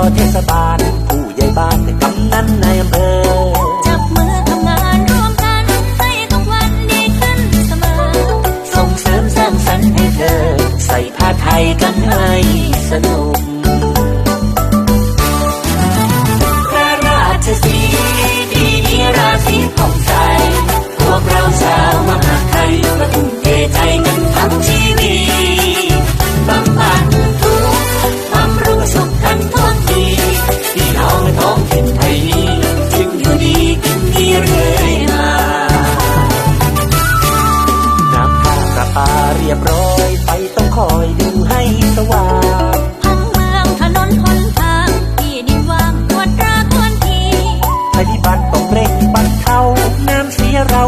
อเทศบาล ผู้ใหญ่บ้านกำนันในอำเภอ จับมือทำงานร่วมกันให้ทุกวันดีขึ้นเสมอ ส่งเสริมสร้างสรรค์ให้เธอ ใส่ผ้าไทยกันให้สนุก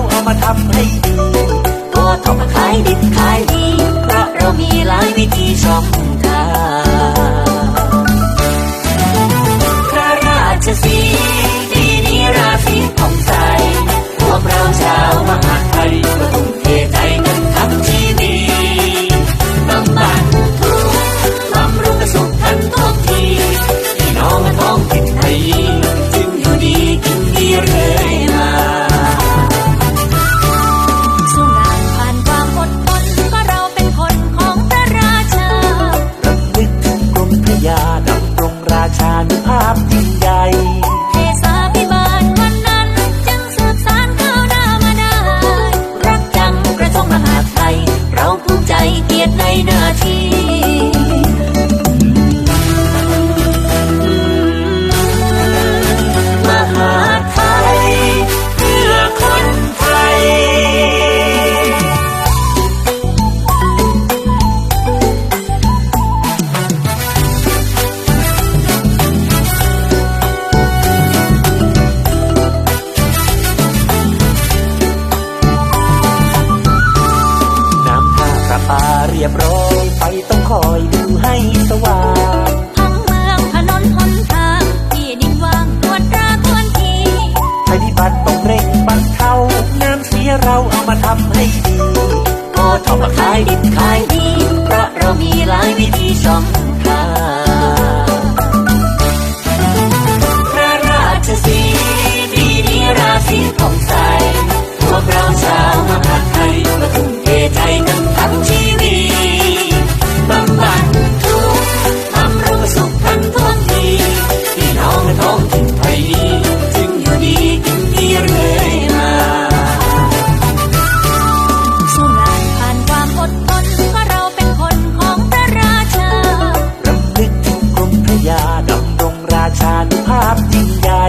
เอามาทำให้ดีก็ต้องขายดิบขายดี เพราะเรามีหลายวิธีช่องทางำให้ดีโอท็อปขายดิบขายดี เพราะเรามีหลายวิธีชม ชานุภาพยิ่งใหญ่